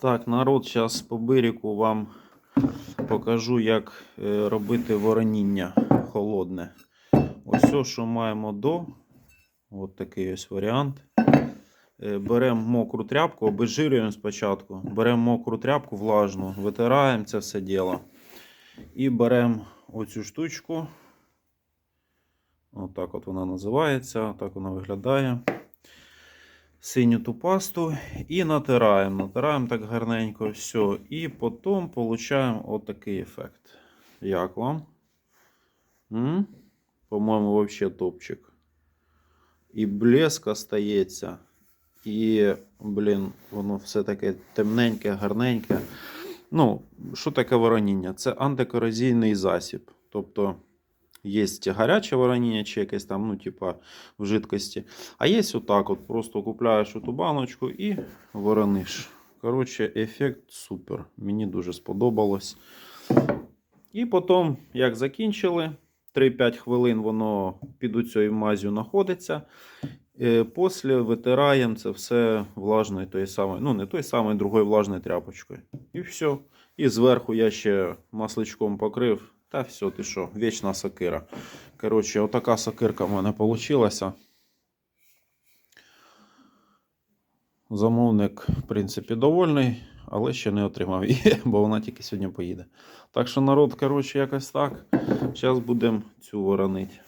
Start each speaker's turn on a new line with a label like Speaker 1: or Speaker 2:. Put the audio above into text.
Speaker 1: Так, народ, зараз по бирику вам покажу, як е, робити вороніння холодне. Ось все, що маємо до. От такий ось варіант. Е, Беремо мокру тряпку, обезжирюємо спочатку. Беремо мокру тряпку влажну, витираємо це все діло. І беремо оцю штучку. Отак от вона називається, так вона виглядає. Синю ту пасту і натираємо. Натираємо так гарненько все. І потім отримуємо отакий ефект. Як вам? По-моєму, взагалі топчик. І блеск остається. І, блін, воно все таке темненьке, гарненьке. Ну, що таке вороніння? Це антикорозійний засіб. Тобто є гаряче вороніння, чи якесь там, ну, типа, в жидкості. А є отак: от просто купляєш ту баночку і ворониш. Коротше, ефект супер. Мені дуже сподобалось. І потім, як закінчили, 3-5 хвилин воно під цією мазю знаходиться. Е, Після витираємо це все влажною тої самої, ну не той самої, другою влажною тряпочкою. І все. І зверху я ще масличком покрив. Та все, ти що, вічна сокира. Коротше, отака сокирка в мене вийшла. Замовник, в принципі, довольний, але ще не отримав її, бо вона тільки сьогодні поїде. Так що народ, коротше, якось так. Зараз будемо цю воронити.